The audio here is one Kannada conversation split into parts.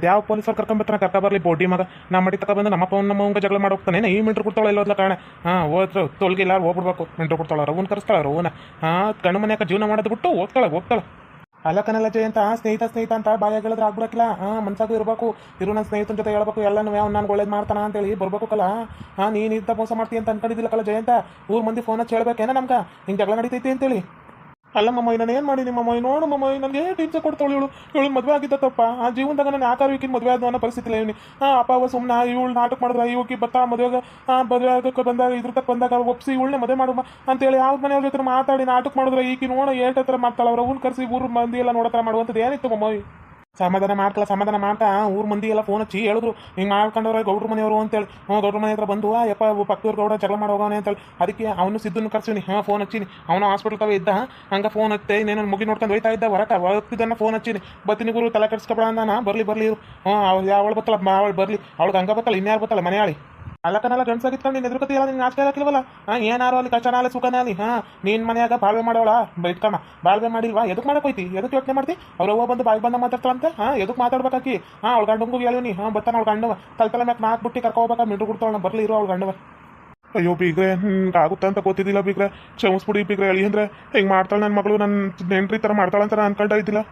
ಅದ್ಯಾವ ಪೊಲೀಸರು ಕರ್ಕೊಂಬರ್ತಾನೆ ಕರ್ಕ ಬರಲಿ ಬೋಡಿ ಮಗ. ನಮ್ಮ ಮಡಿ ತಕ ಬಂದು ನಮ್ಮ ಅಪ್ಪ ನಮ್ಮ ಅವಂಗ ಜಗಳ ಮಾಡಿ ಹೋಗ್ತಾನೆ. ಈ ಮಿಂಟ್ರು ಕೊಡ್ತಾಳೆ ಎಲ್ಲೋದ್ಲ ಕಾರಣ. ಹಾಂ, ಹೋದ್ರು. ತೊಲ್ಗಿಲ್ಲ ಹೋಗ್ಬಿಡ್ಬೇಕು. ಮಿಂಟ್ರು ಕೊಡ್ತಾಳೆ ರವನ್ ಕರೆಸ್ತಾಳೆ ರವನ ಹಾಂ, ಕಣ್ಣು ಮನೆಯಾಕ ಜೀವನ ಮಾಡೋದು ಬಿಟ್ಟು ಹೋಗ್ತಾಳೆ ಹೋಗ್ತಾಳೆ. ಅಲ್ಲಕನಲ್ಲ ಜಯ ಅಂತ ಸ್ನೇಹಿತ ಸ್ನೇಹಿತ ಅಂತ ಬಾಯ ಹೇಳಿದ್ರೆ ಆಗ್ಬಿಡಕ್ಕಿಲ್ಲ. ಹಾಂ, ಮನ್ಸಾಗೂ ಇರಬೇಕು. ಇರು ನನ್ನ ಸ್ನೇಹಿತನ ಜೊತೆ ಹೇಳ್ಬೇಕು. ಎಲ್ಲನೂ ಯಾವ ನಾನು ಒಳ್ಳೇದು ಮಾಡ್ತಾನ ಅಂತೇಳಿ ಬರ್ಬೇಕು ಕಲ ಹಾಂ, ನೀನು ಇಂಥ ಮೋಸ ಮಾಡ್ತೀಯ ಅಂತ ಅನ್ಕೊಂಡಿದ್ದಿಲ್ಲ ಕಲ ಜಯಂತ. ಊರು ಮಂದಿ ಫೋನ್ ಹಚ್ಚಿ ಹೇಳ್ಬೇಕೇನ ನಮ್ಗೆ? ಹಿಂಗೆ ಜಗಳ ನಡೀತೈತಿ ಅಂತೇಳಿ. ಅಲ್ಲ ಮಮ್ಮ ನಾನು ಏನು ಮಾಡಿ ನಿಮ್ಮ ನೋಡು ಮಮ್ಮ ನನಗೆ ಟೀಚರ್ ಕೊಡ್ತಾಳು ಇವಳು? ಇವಳು ಮದುವೆ ಆಗಿದ್ದ ತಪ್ಪ. ಆ ಜೀವನದಾಗ ನಾನು ಆಕಾರ ಈಕಿನ ಮದುವೆ ಆದ ಅನ್ನೋ ಪರಿಸ್ಥಿತಿ ಇವನಿ ಹಾಂ ಅಪ್ಪ ಅವ ಸುಮ್ಮನೆ ಇವಳು ನಾಟಕ ಮಾಡಿದ್ರೆ ಇವಕ್ಕೆ ಬತ್ತಾ ಮದುವೆಗೆ ಮದುವೆ ಆಗಕ್ಕೆ ಬಂದಾಗ, ಇದ್ರ ತಕ್ಕ ಬಂದಾಗ ಒಪ್ಸಿ ಇವಳನ್ನ ಮದುವೆ ಮಾಡು ಅಂತೇಳಿ ಯಾವ ಮನೆಯವ್ರ ಜೊತೆ ಮಾತಾಡಿ ನಾಟಕ ಮಾಡಿದ್ರೆ ಈಕಿ ನೋಡ ಏಟ್ ಹತ್ರ ಮಾಡ್ತಾಳೆ, ಅವ್ರ ಹೂನ್ ಕರೆಸಿ ಊರು ಮಂದಿ ಎಲ್ಲ ನೋಡತ್ರ ಮಾಡುವಂಥದ್ದು ಏನಿತ್ತು ಮಮ್ಮ ಸಮಾಧಾನ ಮಾಡ್ಕಲ್ಲ ಸಮಾಧಾನ ಮಾಡ್ತಾ ಊರ್ ಮಂದಿ ಎಲ್ಲ ಫೋನ್ ಹಚ್ಚಿ ಹೇಳಿದ್ರು. ಹಿಂಗೆ ಮಾಡ್ಕೊಂಡವ್ರೆ ಗೌಡ್ರ ಮನೆಯವರು ಅಂತೇಳಿ. ಹ್ಞೂ, ಗೌಡ್ರ ಮನೆ ಹತ್ರ ಬಂದು ಯಪ್ಪ ಪಕ್ಕದವ್ರ ಗೌಡ ಜಗಳ ಮಾಡಿ ಹೋಗೋನೆ ಅಂತೇಳಿ. ಅದಕ್ಕೆ ಅವನು ಸಿದ್ದನ್ನು ಕರ್ಸೀನಿ. ಹಾಂ ಫೋನ್ ಹಚ್ಚಿನಿ. ಅವನು ಹಾಸ್ಪಿಟಲ್ ತವ ಇದ್ದ, ಹಂಗೆ ಫೋನ್ ಹತ್ತೆ, ಇನ್ನೇನು ಮುಗಿ ನೋಡ್ಕೊಂಡು ಹೋಯ್ತಾ ಇದ್ದ, ಹೊರಟ. ಹೋಗ್ತಿದ್ದನ್ನ ಫೋನ್ ಹಚ್ಚಿನಿ. ಬತ್ತಿನಿ ಗುರು, ತಲೆ ಕೆಡ್ಸ್ಕೊಬೇಡ ಅಂದಾನ. ಬರಲಿ ಬರಲಿ ಹ್ಞೂ, ಅವಳು ಯಾವಳು ಬತ್ತಲ್ಲ ಅವಳು ಬರಲಿ. ಅವಳಿಗೆ ಹಂಗೆ ಬತ್ತಲ್ಲ, ಇನ್ಯಾರು ಬತ್ತಲ್ಲ, ಮನೆಯಾಳಿ. ಅಲ್ಲಕನಲ್ಲ ಗಂಡ್ಸಾಗಿತ್ಕೊಂಡು ನೀನು ಎದುರುಕತಿ ಎಲ್ಲ ನೀನು ನಾಚಿಕೆ ಹಾಕಿಲ್ವಲ್ಲ? ಹಾಂ, ಏನಾರು ಅಲ್ಲಿ ಸುಖನ ಅಲ್ಲಿ ಹಾ? ನೀನ್ ಮನ್ಯಾಗ ಬಾಳ್ವೆ ಮಾಡೋಳ? ಬೈಟ್ಕಮ್ಮ ಬಾಳ್ವೆ ಮಾಡಿಲ್ವಾ? ಎದಕ್ಕೆ ಮಾಡಕ್ ಹೋಯ್ತಿ ಎದಕ್ಕೆ ಯೋಚನೆ ಮಾಡ್ತಿ? ಅವ್ರ ಹೋಗ್ ಬಂದು ಬಾಯಿ ಬಂದ ಮಾತಾಡ್ತಾಳಂತೆ? ಹಾಂ ಎದಕ್ಕೆ ಮಾತಾಡ್ಬೇಕಾಕಿ? ಹಾಂ, ಅವ್ಳ ಗಂಡಂಗೂ ಹೇಳಿ ಹಾ, ಬರ್ತಾನ ಅವ್ಳ ಗಂಡವ. ತಲೆ ತಲೆ ಮ್ಯಾಕ್ ನಾಲ್ಕು ಬಿಟ್ಟು ಕರ್ಕೊ ಹೋಗ್ಬೇಕಾ? ಮಿಂಡು ಕೊಡ್ತಾಳ ಬರ್ಲಿ ಇರೋ ಅವ್ಳ ಗಂಡವ. ಅಯ್ಯೋ ಬೀಗ್ರೆ ಆಗುತ್ತೆ ಅಂತ ಗೊತ್ತಿದ್ದಿಲ್ಲ ಬೀಗ್ರೆ. ಕ್ಷಮಿಸ್ಬಿಡಿ ಬೀಗ್ರೆ ಹೇಳಿ ಅಂದ್ರೆ ಹಿಂಗ್ ಮಾಡ್ತಾಳೆ ನನ್ನ ಮಗಳು ನನ್ನ ನೆಂಟ್ರಿ ತರ ಮಾಡ್ತಾಳಂತ ನಾನು ಅನ್ಕೊಂಡ ಇದ್ದಿಲ್ಲ.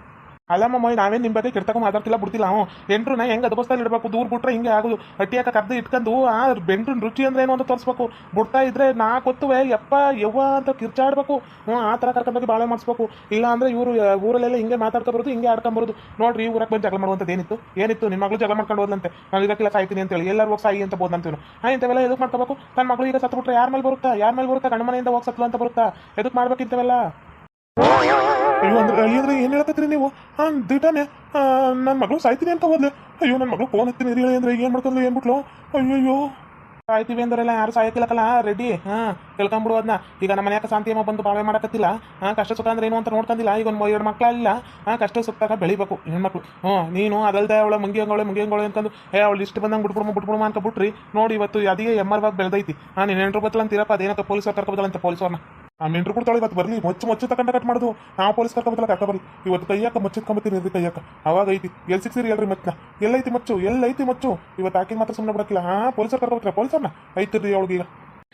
ಅಲ್ಲ ಮಮ್ಮ ನಾವೇನು ನಿಮ್ಮ ಬಗ್ಗೆ ಕಿರ್ತಕ ಮಾತಾಡ್ತಿಲ್ಲ, ಬಿಡ್ತಿಲ್ಲ ಹ್ಞೂ. ಎಂಟ್ರು ನಾ ಹೆಂಗೆ ಅದಬಸ್ತಲ್ಲಿ ಇಡಬೇಕು? ದೂರ ಬಿಟ್ರೆ ಹಿಂಗೆ ಆಗೋದು. ಹಟ್ಟಿಯಾಕ ಕರ್ದು ಇಟ್ಕೊಂಡು, ಆ ಬೆಂಡ್ರು ರುಚಿ ಅಂದ್ರೆ ಏನು ಅಂತ ತೋರಿಸ್ಬೇಕು. ಬಿಡ್ತಾ ಇದ್ರೆ ನಾ ಗೊತ್ತುವೆ ಯಪ್ಪ, ಯವ್ವ ಅಂತ ಕಿರ್ಚಾಡ್ಬೇಕು. ಹ್ಞೂ, ಆ ಥರ ಕರ್ಕೊಂಡೋಗಿ ಬಾಳೆ ಮಾಡಿಸ್ಬೇಕು. ಇಲ್ಲ ಅಂದ್ರೆ ಇವರು ಊರಲ್ಲೆಲ್ಲ ಹಿಂಗೆ ಮಾತಾಡ್ಕೊಬರೋದು ಹಿಂಗೆ ಆಡ್ಕೊಂಬರೋದು ನೋಡ್ರಿ, ಈ ಊರಕ್ಕೆ ಬಂದು ಜಗಳ ಮಾಡುವಂಥದ್ದು ಏನಿತ್ತು? ಏನಿತ್ತು? ನಿಮ್ಮ ಮಗಳು ಜಗಳ ಮಾಡ್ಕೊಂಡು ಹೋದಂತೆ ನಾನು ಇದಕ್ಕೆಲ್ಲ ಸಾಯ್ತೀನಿ ಅಂತೇಳಿ. ಎಲ್ಲರೂ ಹೋಗಿ ಸಾಯಿ ಅಂತ ಬೋದ್ ಅಂತೀವಿ ಹಾಂ, ಇಂಥವೆಲ್ಲ ಎದಕ್ಕೆ ಮಾಡ್ಕೋಬೇಕು? ನನ್ನ ಮಗಳು ಈಗ ಸತ್ತು ಬಿಟ್ರೆ ಯಾರ ಮೇಲೆ ಬರುತ್ತಾ? ಯಾರ ಮೇಲೆ ಬರುತ್ತಾ? ಗಂಡ ಮನೆಯಿಂದ ಹೋಗಿ ಸತ್ಲು ಅಂತ ಬರುತ್ತಾ? ಎದಕ್ಕೆ ಮಾಡ್ಬೇಕು ಇಂಥವೆಲ್ಲ? ಅಯ್ಯೋ, ಅಂದ್ರೆ ಅಂದ್ರೆ ಏನು ಹೇಳಕತ್ತೀರಿ ನೀವು? ಹಾಂ ದಿಟಾನೆ ನನ್ನ ಮಗಳು ಸಾಯ್ತೀನಿ ಅಂತ ಹೋದ್ಲೆ. ಅಯ್ಯೋ ನನ್ನ ಮಗಳು ಫೋನ್ ಹತ್ತೀನಿ ಹೇಳಿ ಅಂದ್ರೆ ಏನು ಮಾಡ್ಕೊಂಡ್ಲು, ಏನು ಬಿಟ್ಲು? ಅಯ್ಯಯ್ಯೋ. ಸಾಯ್ತೀವಿ ಅಂದ್ರೆಲ್ಲ, ಯಾರು ಸಾಯಕಿಲ್ಲಕಲ್ಲ ರೆಡಿ ಹಾಂ ತಿಳ್ಕೊಂಬಿಡು ಅದನ್ನ ಈಗ ನಮ್ಮ ಮನ್ಯಾಗ ಶಾಂತಿಯಮ್ಮ ಬಂದು ಬಾಳ್ವೆ ಮಾಡಕತ್ತಿಲ್ಲ. ಹಾಂ ಕಷ್ಟ ಸುಖ ಅಂದ್ರೆ ಏನು ಅಂತ ನೋಡ್ಕೊಂಡಿಲ್ಲ ಈಗ ಒಂದು ಎರಡು ಮಕ್ಕಳಿಲ್ಲ ಹಾಂ ಕಷ್ಟ ಸುಖದಾಗ ಬೆಳಿಬೇಕು ಹೆಣ್ಮಕ್ಳು. ಹ್ಞೂ, ನೀನು ಅದಲ್ದೆ ಅವಳ ಮುಂಗಿ ಹಂಗೋಳೆ ಮುಂಗಿ ಹಂಗೋಳೆ ಅನ್ಕೊಂಡು ಏ, ಅವಳು ಇಷ್ಟು ಬಂದಂಗೆ ಬಿಟ್ಬಿಡ್ಮ ಅಂತ ಬಿಟ್ರಿ. ನೋಡಿ, ಇವತ್ತು ಅದೇ ಎಮ್ಮರ್ವಾಗಿ ಬೆಳೆದೈತಿ. ಹಾಂ ನೀನು ಎಂಟ್ರು ಬತ್ತಲ್ಲ ಅಂತೀರಪ್ಪ ಪೊಲೀಸ್ ಪೊಲೀಸರು ಕರ್ಕೊಬತ್ತಲ್ಲ ಅಂತ ಪೊಲೀಸವ್ರನ್ನ ಆ ಮೆಂಟ್ರು ಕೊಡ್ತಾಳೆ ಇವತ್ತು ಬರ್ಲಿ, ಮೊಚ್ಚು ಮೊಚ್ಚು ತಗೊಂಡ ಕಟ್ ಮಾಡೋದು. ನಾವು ಪೊಲೀಸ್ ಕರ್ಕೊಂಬತ್ತಲ್ಲ ಕರ್ಕ ಬರ್ಲಿ. ಇವತ್ತು ಕೈಯಾಕ ಮುಚ್ಚಿಟ್ಕೊಂಬತ್ತೀನಿ ರೀ ಕೈಯಾಕ. ಅವಾಗ ಐತಿ ಎಲ್ಲಿ ಸಿಕ್ಸಿರಿ ಹೇಳ್ರಿ ಮತ್ತೆ ಎಲ್ಲೈತಿ ಮಚ್ಚು ಎಲ್ಲೈತಿ ಮಚ್ಚು. ಇವತ್ತು ಆಕಿನ ಮಾತ್ರ ಸುಮ್ಮನೆ ಬಿಡಕ್ಕಿಲ್ಲ. ಹಾ, ಪೊಲೀಸರು ಕರ್ಕೊಬತ್ತಾರೆ ಪೊಲೀಸರ್ನ? ಐತಿರ್ರಿ ಅವಳಿಗೆ ಈಗ.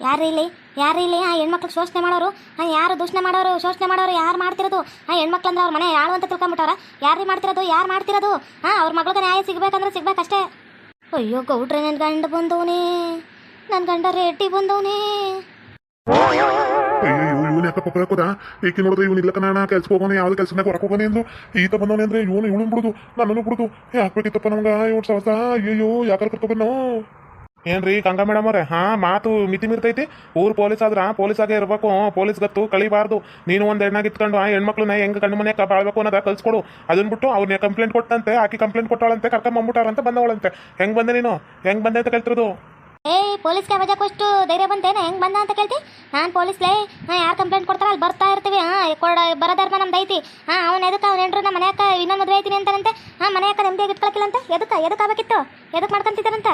ಯಾರು ಇಲ್ಲಿ? ಯಾರು ಇಲ್ಲಿ? ಆ ಹೆಣ್ಮಕ್ಳು ಶೋಷಣೆ ಮಾಡೋರು? ಆ ಯಾರು ದೂಷಣೆ ಮಾಡೋರು? ಶೋಷಣೆ ಮಾಡೋರು ಯಾರು ಮಾಡ್ತಿರೋದು? ಆ ಹೆಣ್ಮಕ್ಳು ಅಂದ್ರೆ ಅವ್ರ ಮನೆ ಯಾಳು ಅಂತ ತಿಳ್ಕೊಂಬಿಟ್ಟವ್ರ? ಯಾರು ಮಾಡ್ತಿರೋದು? ಯಾರು ಮಾಡ್ತಿರೋದು? ಹಾ, ಅವ್ರ ಮಗಳಿಗೆ ನ್ಯಾಯ ಸಿಗ್ಬೇಕಂದ್ರೆ ಸಿಗ್ಬೇಕಷ್ಟೇ. ಅಯ್ಯೋ, ಗೌಡ್ರೆ ನನ್ನ ಗಂಡ ಬಂದವನೇ. ನನ್ನ ಗಂಡ ರೆಡ್ಡಿ ಬಂದವನೇ. ಇವನು ಯಾಕೆ ಪಪ್ಪ ಹಾಕೋದ ಏಕೆ ನೋಡಿದ್ರೆ ಇವನು ಇಲ್ಲ ಕಣ ಕೆಲ್ಸಕ್ಕೆ ಹೋಗೋಣ ಯಾವ್ದು ಕೆಲ್ಸನಾಗ ಹೊರಕ್ಕೆ ಹೋಗೋಣ ಅಂದ್ರು ಈತ ಬಂದವನೇ ಅಂದ್ರೆ ಇವನು ಇವನು ಬಿಡುದು, ನನ್ನನ್ನು ಬಿಡುದು. ಹಾಕ್ಬೇಕಿತ್ತಪ್ಪ ನಮ್ಗೆ, ಇವನು ಸವಸ ಅಯ್ಯೋ ಯಾಕೆ ನಾವು ಏನ್ರಿ ಗಂಗಾ ಮೇಡಮ್ ಅವ್ರೆ? ಹಾ, ಮಾತು ಮಿತಿ ಮಿರ್ತೈತಿ. ಊರು ಪೊಲೀಸ್ ಆದ್ರ ಪೊಲೀಸ್ ಆಗೇ ಇರ್ಬೇಕು. ಪೊಲೀಸ್ ಗತ್ತು ಕಳಿಬಾರ್ದು. ನೀನು ಒಂದ್ ಎಣ್ಣಾಗ ಇತ್ಕೊಂಡು, ಆ ಹೆಣ್ಮಕ್ಳನ್ನ ಹೆಂಗ್ ಕಣ್ಣು ಮನೆ ಬಾಳ್ಬೇಕು ಅನ್ನೋದ ಕಲ್ಸ್ಕೊಡು. ಅದನ್ನ ಬಿಟ್ಟು ಅವ್ರನ್ನ ಕಂಪ್ಲೇಂಟ್ ಕೊಟ್ಟಂತೆ, ಆಕಿ ಕಂಪ್ಲೇಂಟ್ ಕೊಟ್ಟಾಳಂತೆ ಅಂತ ಬಂದವಳಂತೆ. ಹೆಂಗ್ ಬಂದೆ ನೀನು? ಹೆಂಗ್ ಬಂದೆ ಅಂತ ಕೇಳ್ತಿರೋದು ಪೊಲೀಸ್ ಪೊಲೀಸ್ಗೆ ವಜಾಕೊಷ್ಟು ಧೈರ್ಯ ಬಂತೇನೆ ಹೆಂಗೆ ಬಂದ ಅಂತ ಕೇಳ್ತಿ? ನಾನು ಪೊಲೀಸ್ಲೇ. ಹಾಂ, ಯಾರು ಕಂಪ್ಲೇಂಟ್ ಕೊಡ್ತಾರ ಅಲ್ಲಿ ಬರ್ತಾ ಇರ್ತೀವಿ. ಹಾಂ, ಕೊಡ ಬರೋದರ್ಮ ನಮ್ದು ಐತಿ. ಹಾಂ, ಅವ್ನು ಎದಕ್ಕೆ, ಅವ್ನು ಹೆಂಡ್ರು ನಮ್ಮ ಮನ್ಯಾಕ ಇನ್ನೊಂದು ಮದುವೆ ಐತೀನಿ ಅಂತಾನಂತೆ? ಹಾಂ, ಮನ್ಯಾಕ ನೆಮ್ಮದಿಯಾಗಿ ಇಟ್ಕೊಳಕ್ಕಿಲ್ಲ ಅಂತ? ಎದಕ್ಕೆ ಎದಕ್ಕೆ ಆಗ್ಬೇಕಿತ್ತು? ಎದಕ್ಕೆ ಮಾಡ್ಕೊಂತಿದ್ದಾರಂತ?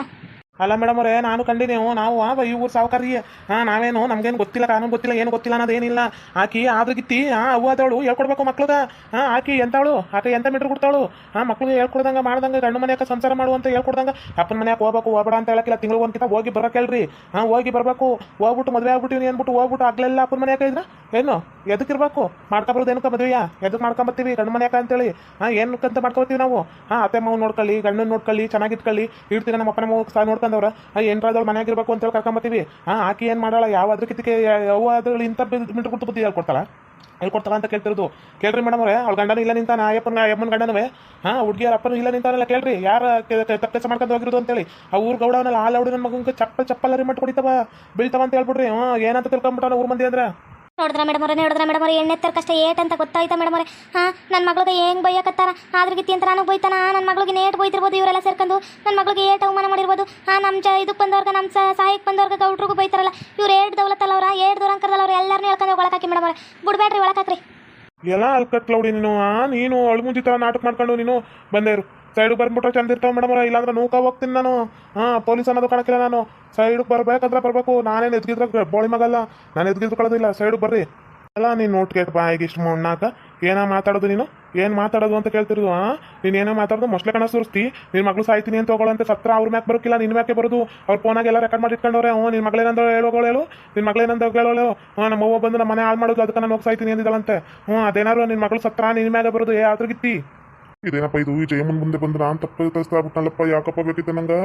ಅಲ್ಲ ಮೇಡಮ್ ಅವರೇ, ನಾನು ಕಂಡಿದ್ದೇವು ನಾವು ಈ ಊರು ಸಾವುಕಾರಿ ಹಾ ನಾವೇನು, ನಮ್ಗೇನು ಗೊತ್ತಿಲ್ಲ, ಕಾನೂನು ಗೊತ್ತಿಲ್ಲ, ಏನು ಗೊತ್ತಿಲ್ಲ ಅನ್ನೋದೇನಿಲ್ಲ ಆಕಿ ಆದ್ರಗಿತ್ತಿ ಹಾ ಅವ್ವ ಅದವಳು ಹೇಳ್ಕೊಡ್ಬೇಕು ಮಕ್ಳದ ಹಾ ಆಕಿ ಎಂತಾಳು? ಆಕೆ ಎಂತ ಮೀಟ್ರ್ ಕೊಡ್ತಾಳು? ಹಾ ಮಕ್ಳಿಗೆ ಹೇಳ್ಕೊಡ್ದಂಗ, ಮಾಡ್ದಂಗ, ಗಂಡು ಮನ್ಯಾಕ ಸಂಸಾರ ಮಾಡುವಂತ ಹೇಳ್ಕೊಡ್ದಂಗ? ಅಪ್ಪನ ಮನ್ಯಾಗ ಹೋಗ್ಬೇಕು, ಹೋಗ್ಬೇಡ ಅಂತ ಹೇಳಕ್ಕಿಲ್ಲ ತಿಂಗಳು ಒಂದ್ಕಿಂತ ಹೋಗಿ ಬರಕ್ಕೆ ಹೇಳ್ರಿ. ಹಾ ಹೋಗಿ ಬರ್ಬೇಕು. ಹೋಗ್ಬಿಟ್ಟು ಮದುವೆ ಆಗ್ಬಿಟ್ಟು ಏನ್ಬಿಟ್ಟು ಹೋಗ್ಬಿಟ್ಟು ಆಗ್ಲೆಲ್ಲ ಅಪ್ಪನ ಮನ್ಯಾಗ ಇದ್ರ ಏನು? ಎದಕ್ಕಿರ್ಬೇಕು ಮಾಡ್ಕೊಬರೋದು ಏನಕ್ಕೆ ಮದುವೆಯ? ಎದಕ್ಕೆ ಮಾಡ್ಕೊಂಬತ್ತೀವಿ ಗಂಡು ಅಂತ ಅಂತೇಳಿ? ಹಾ ಏನಕ್ಕಂತ ಮಾಡ್ಕೋತೀವಿ ನಾವು? ಹಾ ಅತ್ತೆ ಮಾವು ನೋಡ್ಕೊಳ್ಳಿ, ಗಂಡನ ನೋಡ್ಕೊಳ್ಳಿ ಚೆನ್ನಾಗಿಟ್ಕೊಳ್ಳಿ ಇಡ್ತೀರ ನಮ್ಮ ಅಪ್ಪನ ಮಗ ಸಹ ನೋಡ್ಕೊಂಡವ್ರ ಮನ್ಯಾಗ ಇರ್ಬೇಕು ಅಂತೇಳಿ ಕರ್ಕೊಂಬತ್ತೀವಿ. ಹಾ ಆಕಿ ಏನು ಮಾಡಲ್ಲ ಯಾವ ಅದ್ರ ಕಿತ್ತಿಗೆ ಯಾವ ಅದ್ರಲ್ಲಿ ಇಂಥ ಮಿಂಟು ಕೊಟ್ಟು ಬುದ್ಧಿ ಹೇಳ್ಕೊಡ್ತಾಳ? ಹೇಳ್ಕೊಡ್ತಾಳ ಅಂತ ಕೇಳ್ತಿರೋದು. ಕೇಳ್ರಿ ಮೇಡಮ್ ಅವ್ರೆ ಅವ್ಳ ಗಂಡನ ಇಲ್ಲ ನಿಂತಾನ, ಅಯ್ಯಪ್ಪನ ಯಮ್ಮನ ಗಂಡನವೇ. ಹಾ ಹುಡುಗಿಯರ ಅಪ್ಪನ ಇಲ್ಲ ನಿಂತಾನಲ್ಲ ಕೇಳ್ರಿ. ಯಾರ ತಪ್ಪ ಮಾಡ್ಕೊಂಡು ಹೋಗಿರೋದು ಅಂತೇಳಿ. ಆ ಊರ್ ಗೌಡವನಲ್ಲ ಹಾಲು ನನ್ನ ಮಗಂಗೆ ಚಪ್ಪಲ್ ಚಪ್ಪಲ್ ಅರಿ ಮಟ್ಟು ಕೊಡಿತವ, ಬೀಳ್ತಾವ ಅಂತ ಹೇಳ್ಬಿಡ್ರಿ. ಹ್ಞೂ ಏನಂತ ತಿಳ್ಕೊಂಬಿಟ್ಟಾನ ಊರ್ ಮಂದಿ ಅಂದ್ರೆ? ನೋಡಿದ್ರ ಮೇಡಮ್ ಅವ್ರೆ? ನೋಡಿದ್ರ ಮೇಡಮ್ ಅವ್ರೆ? ಎಣ್ಣೆ ತರ ಕಷ್ಟ ಏಟ್ ಅಂತ ಗೊತ್ತಾಯ್ತಾ ಮೇಡಮ್ ಅವ್ರೆ? ಹಾ ನನ್ನ ಮಗಳಿಗೆ ಹೆಂಗ್ ಬೈಯಕತ್ತಾರ? ಆದ್ರಗಿತ್ತಿ ಅಂತ ನನಗೆ ಬೈತಾನ? ನನ್ನ ಮಗಳಿಗೆ ನೇಟ್ ಬೈತಿರ್ಬೋದು ಇವರೆಲ್ಲ ಸೇರ್ಕೊಂಡು. ನನ್ನ ಮಗಳಿಗೆ ಏಟ್ ಅವಮಾನ ಮಾಡಿರ್ಬೋದು. ಆ ನಮ್ಮ ಜ ಇದಕ್ಕೆ ಬಂದವ್ರಿಗೆ ನಮ್ಮ ಸಹಾಯಕ್ಕೆ ಬಂದವ್ರಿಗೆ ಗೌಡ್ರಿಗೂ ಬೈತಾರಲ್ಲ, ಇವ್ರು ಏಟ್ ದೌಲತ್ತಲ್ಲ ಅವ್ರ ಏಟ್ ದೂರಂಕರದಲ್ಲ ಅವ್ರು ಎಲ್ಲರನ್ನೂ ಹೇಳ್ಕೊಂಡು ಒಳಕಾಕಿ ಮೇಡಮ್ ಅವ್ರೆ. ಬಿಡ್ಬೇಡ್ರಿ ಒಳಕಾಕ್ರಿ. ಎಲ್ಲ ಅಲ್ಕಟ್ಲೌಡಿ ನೀನು, ಆ, ನೀನು ಅಳ್ಮುಂಜಿ ಥರ ನಾಟಕ ಮಾಡ್ಕೊಂಡು ನೀನು ಬಂದೇರು ಸೈಡಿಗೆ ಬಂದ್ಬಿಟ್ರೆ ಚಂದ ಇರ್ತಾವ ಮೇಡಮ್ ಅವ್ರ. ಇಲ್ಲಾಂದ್ರೆ ನೂಕ ಹೋಗ್ತೀನಿ ನಾನು. ಹಾಂ, ಪೊಲೀಸ್ ಅನ್ನೋದು ಕಾಣಕ್ಕಿಲ್ಲ ನಾನು. ಸೈಡಿಗೆ ಬರ್ಬೇಕಂದ್ರೆ ಬರಬೇಕು. ನಾನೇನು ಎದ್ಗಿದ್ರೆ ಬೋಳಿ ಮಗಲ್ಲ. ನಾನು ಎದ್ಗಿದ್ರು ಕಳೋದಿಲ್ಲ ಸೈಡಿಗೆ ಬರ್ರಿ. ಅಲ್ಲ, ನೀನು ನೋಟ್ ಕೇಟ್ ಈಗ ಇಷ್ಟು ಮಣ್ಣಾಕ. ಏನೋ ಮಾತಾಡೋದು ನೀನು? ಏನು ಮಾತಾಡೋದು ಅಂತ ಕೇಳ್ತಿರೋದು ನೀನು ಏನೋ ಮಾತಾಡೋದು ಮೊಸ್ಲೆ ಕಣ ಸುರಿಸ್ತಿ. ನಿನ್ನ ಮಗಳು ಸಾಯ್ತೀನಿ ಅಂತ ಹೋಗೋಳಂತೆ ಸತ್ರ ಅವ್ರ ಮ್ಯಾಕ್ ಬರೋಕಿಲ್ಲ ನಿನ್ನ ಮ್ಯಾಕೆ ಬರೋದು. ಅವ್ರ ಫೋನಾಗೆಲ್ಲ ರೆಕಾರ್ಡ್ ಮಾಡಿ ಇಟ್ಕೊಂಡವ್ರೆ ಹ್ಞೂ ನಿನ್ನ ಮಗಳೇನಂದ್ರೆ ಹೇಳೋಗಳು ಹೇಳು. ನಿನ್ನ ಮಗಳೇನಂದ್ರೆ ಹೇಳೋಳು ಹ್ಞೂ, ನಮ್ಮ ಅವ್ವ ಬಂದು ನಮ್ಮ ಮನೆ ಹಾಳು ಮಾಡೋದು, ಅದಕ್ಕೆ ನಾನು ಸಾಯ್ತೀನಿ ಅಂದಿದ್ದಾಳಂತೆ. ಹ್ಞೂ ಅದೇನಾರು ನಿನ್ನ ಮಗಳು ಸತ್ರ ನಿನ್ನ ಮ್ಯಾಗೆ ಬರೋದು. ಏ ಆದ್ರಗಿತ್ತಿ ಇದೇನಪ್ಪ ಇದು? ಈ ಜಯಮ್ಮನ್ ಮುಂದೆ ಬಂದು ನಾನು ತಪ್ಪು ತರಿಸ್ತಾ ಬಿಟ್ಟನಲ್ಲಪ್ಪ ಯಾಕಪ್ಪ ಬೇಕಿತ್ತು ನಂಗೆ?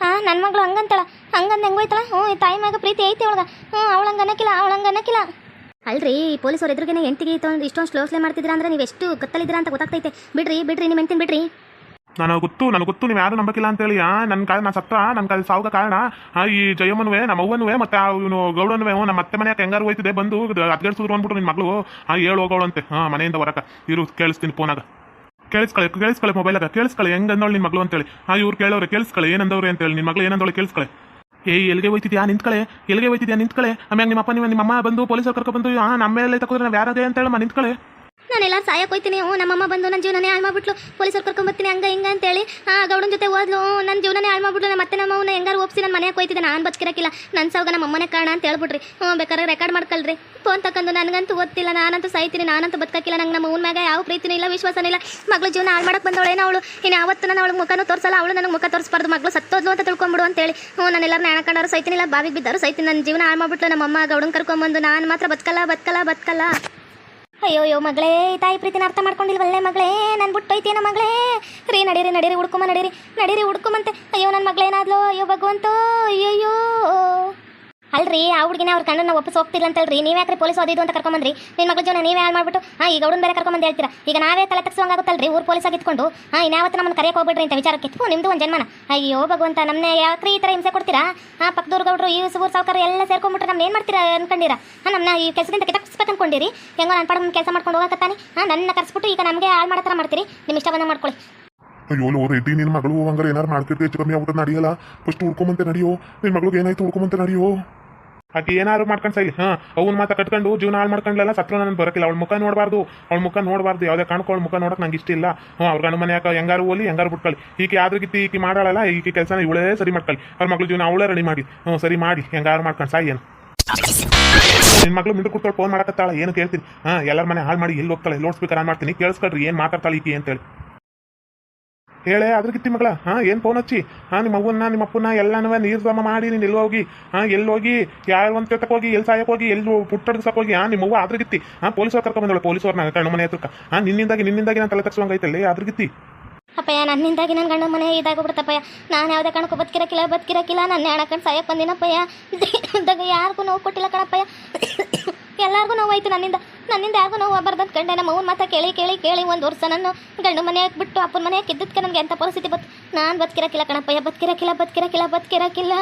ಹಾ ನನ್ನ ಮಗಳು ಹಂಗಂತಾಳ. ಹಂಗಂದ ಹೆಂಗೋಯ್ತಳ ಹ್ಞೂ ಈ ತಾಯಿ ಮ್ಯಾಗ ಪ್ರೀತಿ ಐತಿ ಅವಳಗ. ಹ್ಞೂ ಅವಳಂಗ ಅನ್ನಕ್ಕಿಲ್ಲ ಅವಳಂಗ ಅನ್ನಕ್ಕಿಲ್ಲ ಅಲ್ರಿ ಪೊಲೀಸರು ಎದುರುಗೇನೆ ಹೆಂಡತಿಗೆ ಇಷ್ಟೊಂದು ಸ್ಲೋಸ್ಲೆ ಮಾಡ್ತಿದ್ದೀರಾ ಅಂದ್ರೆ ನೀವು ಎಷ್ಟು ಗೊತ್ತಲಿದ್ದೀರಾ ಅಂತ ಗೊತ್ತಾಗ್ತೈತೆ. ಬಿಡ್ರಿ ಬಿಡ್ರಿ ನಿಮ್ಮ ಹೆಂಡ್ತಿನ ಬಿಡ್ರಿ. ನನಗೆ ಗೊತ್ತು ನನಗೆ ಗೊತ್ತು ನೀವು ಯಾರು ನಂಬಕಿಲ್ಲ ಅಂತೇಳಿ ಆ ನನ್ನ ಕಾಲ ನಾನು ಸತ್ತ ನನ್ನ ಕಾಲ ಸಾವುಗ ಕಾರಣ. ಆ, ಈ ಜಯಮ್ಮನುವೆ ನಮ್ಮ ಅವ್ವನುವೆ ಮತ್ತೆ ಇವನು ಗೌಡನುವೆ ಹ್ಞೂ ನಮ್ಮ ಅತ್ತೆ ಮನೆಯಾಗ ಹೆಂಗಾರು ಹೋಯ್ತಿದೆ ಬಂದು ಅದ್ಗಡ್ಸಿದ್ರು ಅಂದ್ಬಿಟ್ಟು ನಿನ್ನ ಮಗಳು. ಆ ಹೇಳು ಹೋಗೋಳಂತೆ ಹಾಂ ಮನೆಯಿಂದ ಹೊರಕ. ಇರು ಕೇಳಿಸ್ತೀನಿ ಫೋನಾಗ. ಕೇಳಿಸ್ಕೊಳ್ಳಿ ಕೇಳಿಸ್ಕೊಳ್ಳಿ ಮೊಬೈಲಾಗ ಕೇಳಿಸ್ಕೊಳ್ಳಿ ಹೆಂಗ್ ಅಂದವಳು ನಿನ್ನ ಮಗಳು ಅಂತೇಳಿ. ಆ, ಇವ್ರು ಕೇಳೋರು, ಕೇಳಿಸ್ಕೊಳ್ಳಿ, ಏನಂದವ್ರೆ ಅಂತೇಳಿ. ನಿನ್ನ ಮಗಳು ಏನಂದವಳು ಕೇಳಿಸ್ಕೊಳ್ಳಿ. ಏ, ಎಲ್ಲಿಗೆ ಹೋಯ್ತಿದ್ಯಾ? ನಿಂತ್ಕಳೆ. ಎಲ್ಲಿಗೆ ಹೋಯ್ತಿದ್ಯಾ? ನಿಂತ್ಕಳೆ. ಆಮ್ಯಾಗ ನಿಮ್ಮ ಅಪ್ಪ ನಿಮ್ಮ ನಿಮ್ಮ ಅಮ್ಮ ಬಂದು ಪೊಲೀಸರು ಕರ್ಕೊಂಡು ಬಂದು ಆ ನಮ್ಮ ಮೇಲೆ ತಗೋದ್ರೆ ನಾವು ಯಾರದೇ ಅಂತ ಹೇಳಿ ನಿಂತ್ಕಳೆ. ನಾನೆಲ್ಲ ಸಾಯಕ್ಕೆ ಹೋಯ್ತೀನಿ. ಹ್ಞೂ, ನಮ್ಮಮ್ಮ ಬಂದು ನನ್ನ ಜೀವನನೇ ಹಾಳು ಮಾಡ್ಬಿಟ್ಲು. ಪೊಲೀಸರು ಕರ್ಕೊಂಬರ್ತೀನಿ ಹಂಗ ಹಿಂಗ ಅಂತೇಳಿ. ಆ ಗೌಡನ ಜೊತೆ ಹೋದ್ಲು. ನನ್ನ ಜೀವನನೇ ಹಾಳು ಮಾಡ್ಬಿಟ್ಲು. ನಮ್ಮ ಮತ್ತೆ ನಮ್ಮವನ್ನ ಹೆಂಗಾರು ಒಪ್ಸಿ ನನ್ನ ಮನೆಗೆ ಹೋಯ್ತಿದ್ದೆ ನಾನು ಬಚ್ಕಿರಕ್ಕಿಲ್ಲ. ನನ್ನ ಸಾವಾಗ ನಮ್ಮ ಅಮ್ಮನೇ ಕಾರಣ ಅಂತ ಹೇಳ್ಬಿಟ್ರಿ. ಹ್ಞೂ, ಬೇಕಾದ್ರೆ ರೆಕಾರ್ಡ್ ಮಾಡ್ಕೊಳ್ರಿ. ಫೋನ್ ತಕ್ಕಂದು ನನಗಂತೂ ಗೊತ್ತಿಲ್ಲ. ನಾನಂತೂ ಸಾಯ್ತೀನಿ. ನಾನಂತೂ ಬದುಕಕ್ಕಿಲ್ಲ ನಂಗೆ ನಮ್ಮ ಮ್ಯಾಗ ಯಾವ ಪ್ರೀತಿನೂ ಇಲ್ಲ, ವಿಶ್ವಾಸನೂ ಇಲ್ಲ. ಮಗಳು ಜೀವನ ಹಾಳು ಮಾಡಕ್ಕೆ ಬಂದವಳೇನೋ ಅವಳು. ಇನ್ನು ಯಾವತ್ತು ನಾನು ಅವಳು ಮುಖನೂ ತೋರಿಸಲ್ಲ. ಅವಳು ನನಗೆ ಮುಖ ತೋರಿಸ್ಬಾರ್ದು. ಮಗಳು ಸತ್ತೋದ್ಲು ಅಂತ ತಿಳ್ಕೊಂಬಿಡು ಅಂತೇಳಿ. ಹ್ಞೂ ನಾನು ಎಲ್ಲರೂ ನೆನಕೊಂಡಾರು ಸೈತಿನಿಲ್ಲ. ಬಾವಿಗೆ ಬಿದ್ದಾರು ಸೈತಿ ನನ್ನ ಜೀವನ ಹಾಳು ಮಾಡ್ಬಿಟ್ಲು. ನಮ್ಮ ಅಮ್ಮ ಗೌಡನ್ ಕರ್ಕೊಂಬಂದು. ನಾನು ಮಾತ್ರ ಬದುಕಲ್ಲ ಬದುಕಲ್ಲ ಬದುಕಲ್ಲ. ಅಯ್ಯೋ ಅಯ್ಯೋ ಮಗಳೇ ತಾಯಿ ಪ್ರೀತಿನ ಅರ್ಥ ಮಾಡ್ಕೊಂಡಿಲ್ವಲ್ಲೇ ಮಗಳೇ? ನಾನು ಬಿಟ್ಟೋಯ್ತೇನ ಮಗಳೇ? ರೀ, ನಡೀರಿ ನಡೀರಿ ಹುಡ್ಕೊಮ್ಮ ನಡೀರಿ. ನಡೀರಿ ಹುಡ್ಕೊಮ್ಮಂತೆ ಅಯ್ಯೋ ನನ್ನ ಮಗಳೇನಾದ್ಲೋ? ಅಯ್ಯೋ, ಭಗವಂತೋ, ಅಯ್ಯಯ್ಯೋ. ಅಲ್ರಿ, ಆ ಹುಡುಗಿನ ಅವ್ರ ಕಣ್ಣನ್ನ ಒಪ್ಪಿಸಿ ಹೋಗ್ತಿಲ್ಲ ಅಂತಲ್ರಿ ನೀವ್ ಯಾಕ್ರಿ ಪೊಲೀಸ್ ಓದಿದ್ದು ಅಂತ ಕರ್ಕೊಂಬಂದ್ರಿ? ನಿಮ್ಮ ಮಗಳ ಜೀವನ ನೀವೇ ಹಾಳು ಮಾಡ್ಬಿಟ್ಟು, ಹಾ, ಈಗ ಗೌಡನ್ ಬೇರೆ ಕರ್ಕೊಂಬಂದು ಹೇಳ್ತೀರಾ? ಈಗ ನಾವೇ ತಲೆ ತಗ್ಸೋಂಗಾಗುತ್ತಲ್ರಿ ಊರು ಪೊಲೀಸ್ ಆಗಿತ್ಕೊಂಡು ಹಾ, ಇನ್ಯಾವತ್ತು ನಮ್ಮನ್ನು ಕರೆಯಕ್ಕೆ ಹೋಗ್ಬಿಡ್ರಿ ಅಂತ ವಿಚಾರಕ್ಕೆ ಇತ್ತು ನಿಮ್ದು ಒಂದು ಜನ್ಮನ. ಅಯ್ಯೋ, ಭಗವಂತ ನಮ್ಮನ್ನ ಯಾಕ್ರಿ ಈ ಥರ ಹಿಂಸೆ ಕೊಡ್ತೀರಾ? ಹಾ, ಪಕ್ಕದೂರು ಗೌಡ್ರು, ಈ ಊರು ಸಾವುಕಾರ ಎಲ್ಲ ಸೇರ್ಕೊಂಡ್ಬಿಟ್ರೆ ನಮ್ಮ ಏನು ಮಾಡ್ತೀರಾ ಅನ್ಕೊಂಡಿರಾ? ಹಾ ನಮ್ಮನ್ನ ಈ ಕೆಲಸದಿಂದ ಕಿತ್ತಾಕ್ಸ್ಬೇಕು ಅನ್ಕೊಂಡಿರಿ. ಹೆಂಗೋ ನನ್ನ ಪಡ ಕೆಲಸ ಮಾಡ್ಕೊಂಡು ಹೋಗಕತ್ತಾನೆ. ಹಾ ನನ್ನ ಕರ್ಸ್ಬಿಟ್ಟು ಈಗ ನಮಗೆ ಹಾಳು ಮಾಡೋ ಮಾಡ್ತೀರಿ. ನಿಮ್ಮ ಇಷ್ಟ ಬಂದ ಮಾಡ್ಕೊಳ್ಳಿ. ಅಯ್ಯೋ, ಲೋ ರೆಡ್ಡಿ ನಿನ್ನ ಮಗಳು ಹಂಗಾರೆ ಏನಾರು ಮಾಡ್ತಿರ್ತೀವಿ ಹೆಚ್ಚು ಕಮ್ಮಿ ಆಗ್ಬಿಟ್ಟು ನಡೆಯಲ್ಲ. ಫಸ್ಟ್ ಹುಡ್ಕೊಂಬಂತೆ ನಡೆಯೋ. ನಿನ್ನ ಮಗಳಿಗೆ ಏನಾಯ್ತು ಹುಡ್ಕೊಂಬಂತೆ ನಡಿಯೋ? ಆಕೆ ಏನಾದ್ರು ಮಾಡ್ಕೊಂಡು ಸರಿ ಹಾಂ, ಅವ್ನ ಮಾತ ಕಟ್ಕೊಂಡು ಜೀವನ ಹಾಳು ಮಾಡ್ಕೊಂಡ್ಲಲ್ಲ, ಸತ್ರ ನನ್ನ ಬರಕಿಲ್ಲ, ಅವಳ ಮುಖ ನೋಡಬಾರ್ದು, ಅವಳ ಮುಖ ನೋಡಬಾರ್ದು, ಯಾವುದೇ ಕಾಣ್ಕೊ ಅವಳ ಮುಖ ನೋಡಕ್ಕೆ ನಂಗೆ ಇಷ್ಟ ಇಲ್ಲ. ಹ್ಞೂ ಅವ್ರ ಗಂಡ ಯಾಕೆ, ಹೆಂಗಾರು ಹೋಲಿ ಹೆಂಗಾರು ಬಿಟ್ಕೊಳ್ಳಿ. ಈಕೆ ಯಾವ್ದು ಗಿತ್ತಿ ಈಕೆ ಮಾಡಲ್ಲ ಈಕೆ ಕೆಲಸನ ಇವಳೇ ಸರಿ ಮಾಡ್ಕೊಳ್ಳಿ. ಅವ್ರ ಮಗಳು ಜೀವನ ಅವಳೇ ರೆಡಿ ಮಾಡಿ. ಹ್ಞೂ ಸರಿ ಮಾಡಿ, ಹೆಂಗಾರು ಮಾಡ್ಕೊಂಡು, ಸಾಯಿ ಏನು. ನಿನ್ನ ಮಗಳು ಮಿಂಡು ಕೊಡ್ತಾಳೆ ಫೋನ್ ಮಾಡಕತ್ತಾಳ, ಏನು ಕೇಳ್ತೀನಿ. ಹಾಂ, ಎಲ್ಲರ ಮನೆ ಹಾಳು ಮಾಡಿ, ಎಲ್ಲಿ ಹೋಗ್ತಾಳೆ, ಲೋಡ್ ಸ್ಪೀಕರ್ ಆನ್ ಮಾಡ್ತೀನಿ, ಕೇಳಿಸ್ಕೊಳ್ರಿ, ಏನು ಮಾತಾಡ್ತಾಳೆ ಈಕೆ ಅಂತೇಳಿ. ಹೇಳೇ ಅದ್ರ ಕಿತ್ತಿ ಮಗಳ, ಹಾಂ, ಏನು ಫೋನ್ ಹಚ್ಚಿ? ಹಾಂ, ನಿಮ್ಮ ಅವ್ವನ್ನ, ನಿಮ್ಮ ಅಪ್ಪನ ಎಲ್ಲನೂ ನೀರು ಸಮ ಮಾಡಿ, ನೀನು ಎಲ್ಲಿ ಹೋಗಿ? ಹಾಂ, ಎಲ್ಲಿ ಹೋಗಿ? ಯಾರು ತಕ್ಕ ಹೋಗಿ, ಎಲ್ಲಿ ಸಾಯಕ್ಕೆ ಹೋಗಿ, ಎಲ್ಲಿ ಪುಟ್ಟಡ್ಸಕ್ಕೆ ಹೋಗಿ? ಹಾಂ, ನಿಮ್ಮ ಅವ್ವ ಅದ್ರ ಗಿತ್ತಿ ಹಾಂ, ಪೊಲೀಸವ್ರು ಕರ್ಕೊಂಬಂದಳು ಪೊಲೀಸವ್ರನ್ನ ಕಣ್ಣು ಮನೆ ಹತ್ರಕ್ಕೆ. ಹಾಂ, ನಿನ್ನಿಂದಾಗಿ ನಿನ್ನಿಂದಾಗಿ ನಾನು ತಲೆ ತಗ್ಸೋಂಗೈತಲ್ಲಿ ಅದ್ರ ಗಿತ್ತಿ ಅಪ್ಪಯ್ಯ ನನ್ನಿಂದಾಗಿ ನನ್ನ ಗಂಡ ಮನೆ ಇದಾಗ್ಬಿಡ್ತಪ್ಪಯ್ಯ. ನಾನು ಯಾವುದೇ ಕಾರಣಕ್ಕೂ ಬದುಕಿರಕ್ಕಿಲ್ಲ ಬದುಕಿರಕ್ಕಿಲ್ಲ ನನ್ನ ಹೆಣಕಂಡು ಸಾಯಕ್ಕೆ ಬಂದಿನಪ್ಪಯ್ಯ. ಯಾರಿಗೂ ನೋವು ಕೊಟ್ಟಿಲ್ಲ ಕಣಪ್ಪಯ್ಯ. ಎಲ್ಲರಿಗೂ ನೋವು ಆಯ್ತು. ನನ್ನಿಂದ ನನ್ನಿಂದ ಯಾರಿಗೂ ನೋವು ಬರ್ದಂತ ಕಂಡೆ ನಮ್ಮ ಅವ್ನ ಮಾತ ಕೇಳಿ ಕೇಳಿ ಕೇಳಿ ಒಂದು ವರ್ಷ ನಾನು ಗಂಡು ಮನೆಯಾಗ ಬಿಟ್ಟು ಅಪ್ಪನ ಮನೆಯಾಗಿ ಇದ್ದಕ್ಕೆ ನನಗೆ ಎಂಥ ಪರಿಸ್ಥಿತಿ ಬತ್ತು ನಾನು ಬದುಕಿರಕ್ಕಿಲ್ಲ ಕಣಪ್ಪಯ್ಯ ಬದುಕಿರಕ್ಕಿಲ್ಲ ಬದುಕಿರಕ್ಕಿಲ್ಲ ಬದುಕಿರಕ್ಕಿಲ್ಲ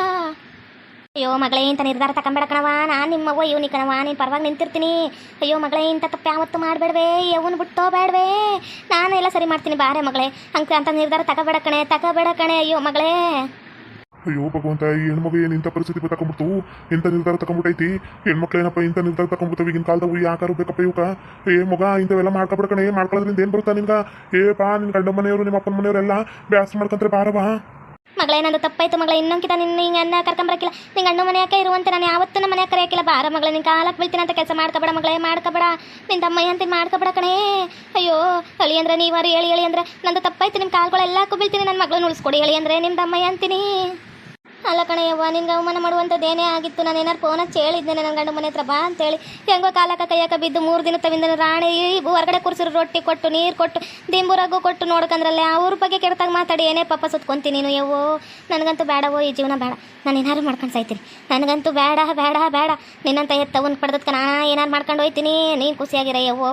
ಅಯ್ಯೋ ಮಗಳೇ ಇಂಥ ನಿರ್ಧಾರ ತಗೊಂಬೇಡ ಕಣವ ನಾನು ನಿಮ್ಮವ್ವ ಇವನಿ ಕಣವ ನೀನು ಪರವಾಗಿ ನಿಂತಿರ್ತೀನಿ. ಅಯ್ಯೋ ಮಗಳೇ ಇಂಥ ತಪ್ಪು ಯಾವತ್ತು ಮಾಡಬೇಡವೇ. ಯವನ್ ಬಿಟ್ಟೋ ಬೇಡವೇ ನಾನು ಎಲ್ಲ ಸರಿ ಮಾಡ್ತೀನಿ ಬಾರೇ ಮಗಳೇ. ಹಂಗೆ ಅಂತ ನಿರ್ಧಾರ ತಗೋಬೇಡ ಕಣೆ ತಗೋಬೇಡ ಕಣೆ. ಅಯ್ಯೋ ಮಗಳೇ. ಅಯ್ಯೋ, ಭಗವಂತ, ಈ ಹೆಣ್ಮಗು ಏನು ಇಂಥ ಪರಿಸ್ಥಿತಿ ತಗೊಂಬಿಡ್ತು ಇಂಥ ನಿರ್ಧಾರ ತಗೊಂಡ್ಬಿಟ್ಟೈತಿ ಹೆಣ್ಮಕ್ಳು ಏನಪ್ಪ ಇಂಥ ನಿರ್ಧಾರ ತಗೊಂಬಿಡ್ತಾವೆ ಈಗಿನ ಕಾಲದಾಗ ಯಾಕಾರು ಬೇಕಪ್ಪ ಇವಕ್ಕ ಏ, ಮಗ, ಇಂಥವೆಲ್ಲ ಮಾಡ್ಕೊಬಿಡ್ಕಣೆ ಮಾಡ್ಕೊಳ್ಳೋದ್ರಿಂದ ಏನು ಬರುತ್ತಾ ನಿನ್ಗ? ಏ, ಬಾ, ನಿನ್ ಗಂಡ ಮನೆಯವರು, ನಿಮ್ಮ ಅಪ್ಪನ ಮನೆಯವರೆಲ್ಲ ಬ್ಯಾಸ್ ಮಾಡ್ಕೊಂತಾರೆ ಬಾರ ಬಾ. ತಪ್ಪಾಯ್ತು ಮಗಳೇ ಇನ್ನೊಂಕಿತ ನಿನ್ನ ಹಿಂಗೆ ಅನ್ನ ಕರ್ಕೊಂಬರಕ್ಕಿಲ್ಲ ನಿಂಗೆ ಅಣ್ಣ ಮನೆ ಯಾಕೆ ಇರುವಂತೆ ನಾನು ಯಾವತ್ತೂ ನಮ್ಮ ಮನೆ ಕರೆಯಕ್ಕಿಲ್ಲ ಬಾರ ಮಗಳ, ನಿನ್ ಕಾಲಕ್ಕೆ ಬೀಳ್ತೀನಿ ಅಂತ ಕೆಲಸ ಮಾಡ್ಕೊಬೇಡ ಮಗಳೇ ಮಾಡ್ಕೊಬೇಡ ನಿನ್ನ ತಮ್ಮಯ್ಯ ಅಂತ ಮಾಡ್ಕೊಬೇಡ ಕಣೇ. ಅಯ್ಯೋ, ಅಳಿ ಅಂದ್ರೆ ನೀವಾರು ಹೇಳಿ ಹೇಳಿ ಅಂದ್ರೆ ನಂದು ತಪ್ಪಾಯ್ತು ನಿಮ್ಮ ಕಾಲ್ಗಳೆಲ್ಲಕ್ಕೂ ಬೀಳ್ತೀನಿ. ನನ್ನ ಮಗಳನ್ನ ಉಳಿಸ್ಕೊಡಿ, ಹೇಳಿ ಅಂದ್ರೆ ನಿಮ್ಮ ತಮ್ಮಯ್ಯ ಅಂತೀನಿ ಅಲ್ಲ ಕಣಯ್ಯವ್ವ ಯವ್ವ ನಿನ್ಗೆ ಅವಮಾನ ಮಾಡುವಂಥದ್ದೇನೇ ಆಗಿತ್ತು, ನಾನು ಏನಾರು ಫೋನ್ ಹಚ್ಚಿ ಹೇಳಿದ್ದೇನೆ ನನ್ನ ಗಂಡು ಮನೆ ಹತ್ರ ಬಾ ಅಂತೇಳಿ. ಹೆಂಗೋ ಕಾಲಕ್ಕ ಕೈಯಕ ಬಿದ್ದು ಮೂರು ದಿನ ತವಿಂದ ರಾಣಿ ಹೊರಗಡೆ ಕುರ್ಸಿರು ರೊಟ್ಟಿ ಕೊಟ್ಟು, ನೀರು ಕೊಟ್ಟು ದಿಂಬುರಾಗು ಕೊಟ್ಟು ನೋಡ್ಕಂದ್ರಲ್ಲೇ, ಅವ್ರ ಬಗ್ಗೆ ಕೆಡ್ತಾಗ ಮಾತಾಡಿ, ಏನೇ ಪಾಪ ಸುತ್ಕೊಂತೀನಿ ನೀನು, ಯವ್ವೋ. ನನಗಂತೂ ಬೇಡವೋ ಈ ಜೀವನ ಬೇಡ ನಾನು ಏನಾರು ಮಾಡ್ಕೊಂಡು ಸಾಯ್ತೀನಿ. ನನಗಂತೂ ಬೇಡ ಬೇಡ ಬೇಡ ನಿನ್ನಂತ ಎತ್ತವನ್ ಪಡೆದಕ್ಕೆ ನಾ ಏನಾರು ಮಾಡ್ಕೊಂಡು ಹೋಯ್ತೀನಿ. ನೀನು ಖುಷಿಯಾಗಿರ, ಯವ್ವೋ.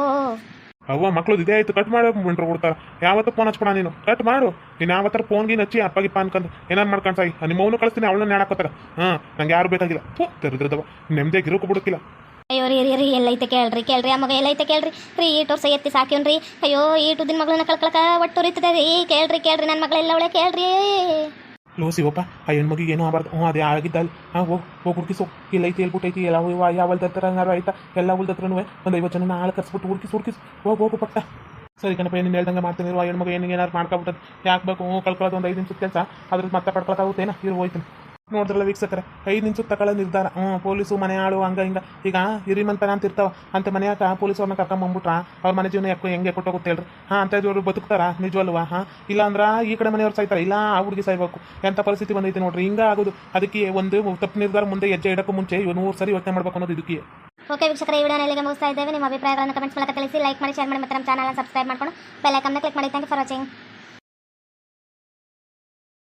ಅವ್ವ ಮಕ್ಳು ಇದೇ ಆಯ್ತು ಕಟ್ ಮಾಡು ಮುಂಡ್ರು ಕೊಡ್ತಾರ ಯಾವತ್ತೂ ಫೋನ್ ಹಚ್ಕೊಡ ನೀನು. ಕಟ್ ಮಾಡು. ನೀನು ಫೋನ್ ಗಿನ್ ಹಚ್ಚಿ ಅಪ್ಪಗಿಪ್ಪ ಅನ್ಕಂದ ಏನಾರು ಮಾಡ್ಕೊಂಡು ಸಾಯಿ. ನಿಮ್ಮ ಅವನು ಕಳಿಸ್ತೀನಿ, ಅವಳನ್ನ ನೆನಕೋತಾರ ಹಾಂ, ನಂಗೆ ಯಾರು ಬೇಕಾಗಿಲ್ಲ. ಥೂ ತೆರೆದ್ರದವ ನೆಮ್ಮದಿ ಗಿರುಕು ಬಿಡುತ್ತಿಲ್ಲ ಅಯ್ಯೋ ರೀ ರೀ ರೀ, ಎಲ್ಲೈತೆ ಕೇಳ್ರಿ ಕೇಳ್ರಿ, ಆ ಮಗ ಎಲ್ಲೈತೆ ಕೇಳ್ರಿ. ರೀ ಈ ಟೋರ್ಸ ಎತ್ತಿ ಸಾಕ್ಯವನ್ರಿ ಅಯ್ಯೋ ಈಟು ದಿನ ಮಗಳನ್ನ ಕಳ್ಕೊಳಕ ಒಟ್ಟು ರೀತದೆ ರೀ. ಕೇಳ್ರಿ ಕೇಳ್ರಿ ನನ್ನ ಮಗಳೆಲ್ಲ ಅವಳೆ ಕೇಳ್ರಿ. ಲೋ ಶಿವಪ್ಪ ಆ ಹೆಣ್ಮಗಿಗೆ ಏನೂ ಆಗಬಾರ್ದು ಹ್ಞೂ ಅದೇ ಆಗಿದ್ದಲ್ಲ ಹಾಂ ಹೋಗಿ ಹೋಗಿ ಹುಡ್ಕಿಸು ಇಲ್ಲೈತಿ ಹೇಳ್ಬಿಟ್ಟೈತಿ ಎಲ್ಲ ಯಾವ ಯಾವ ಹತ್ರ ಹಂಗಾರು ಆಯ್ತಾ ಎಲ್ಲ ಉಳ್ದತ್ರನೂ ಒಂದು ಐವತ್ತು ಜನ ಆಳು ಕರ್ಸ್ಬಿಟ್ಟು ಹುಡ್ಕಿಸಿ ಹುಡ್ಕಿಸಿ ಹೋಗಿ ಹೋಗು ಪಟ್ಟ ಸರಿ ಕಣಪ್ಪ ಏನು ಹೇಳ್ದಂಗೆ ಮಾಡ್ತೀನಿ ಆ ಹೆಣ್ಮಗ ಏನು ಏನಾರು ಮಾಡ್ಕೊಬಿಟ್ಟದು ಯಾಕೆ ಬೇಕು ಹ್ಞೂ ಕಳ್ಕೊಳ್ಳೋದು ಒಂದು ಐದು ನಿಮಿಷದ ಕೆಲಸ ಅದ್ರದ್ದು ಮತ್ತೆ ಪಡ್ಕೊಳಕ್ಕಾಗುತ್ತೇನ ಇರು ಹೋಯ್ತೀನಿ ನೋಡಿದ್ರಲ್ಲ ವೀಕ್ಷಕರ, ಐದು ನಿಮಿಷ ತಗೊಳ್ಳೋ ನಿರ್ಧಾರ. ಹ್ಞೂ ಪೊಲೀಸು ಮನೆ ಆಳು ಹಂಗ ಹಿಂಗ. ಈಗ ಹಿರಿಮಂತನ ಅಂತ ಇರ್ತಾವ. ಅಂತ ಮನೆಯಾಗ ಪೊಲೀಸ್ ಅವ್ರನ್ನ ಕರ್ಕೊಂಬಂದ್ಬಿಟ್ರ ಅವ್ರ ಮನೆ ಜೀವನ ಯಾಕೋ ಹೆಂಗೆ ಕೊಟ್ಟೋಗುತ್ತೆ ಹೇಳ್ರಿ. ಹಾಂ, ಅಂತ ಇದ್ದವ್ರು ಬದುಕ್ತಾರ, ನಿಜವಲ್ವಾ? ಹಾಂ, ಇಲ್ಲ ಅಂದ್ರೆ ಈ ಕಡೆ ಮನೆಯವ್ರು ಸಾಯ್ತಾರೆ. ಇಲ್ಲ, ಆ ಹುಡುಗಿ ಸಾಯ್ಬೇಕು. ಎಂಥ ಪರಿಸ್ಥಿತಿ ಬಂದೈತೆ ನೋಡ್ರಿ. ಹಿಂಗ ಆಗೋದು. ಅದಕ್ಕೆ ಒಂದು ತಪ್ಪು ನಿರ್ಧಾರ ಮುಂದೆ ಹೆಜ್ಜೆ ಇಡಕ್ಕೂ ಮುಂಚೆ ಇವ್ ನೂರು ಸರಿ ಯೋಚನೆ ಮಾಡ್ಬೇಕು ಅನ್ನೋದು ಇದಕ್ಕೆ. ಓಕೆ ವೀಕ್ಷಕರ, ಈ ವಿಡಿಯೋನ ಇಲ್ಲಿಗೆ ಮುಗಿಸ್ತಾ ಇದ್ದೇವೆ. ನಿಮ್ಮ ಅಭಿಪ್ರಾಯಗಳನ್ನು ಕಮೆಂಟ್ಸ್ ಮೂಲಕ ತಿಳಿಸಿ, ಲೈಕ್ ಮಾಡಿ, ಶೇರ್ ಮಾಡಿ ಮತ್ತೆ ನಮ್ಮ ಚಾನಲ್ನ ಸಬ್ಸ್ಕ್ರೈಬ್ ಮಾಡ್ಕೊಂಡು ಬೆಲ್ ಐಕನ್ನ ಕ್ಲಿಕ್ ಮಾಡಿ. Thank you for watching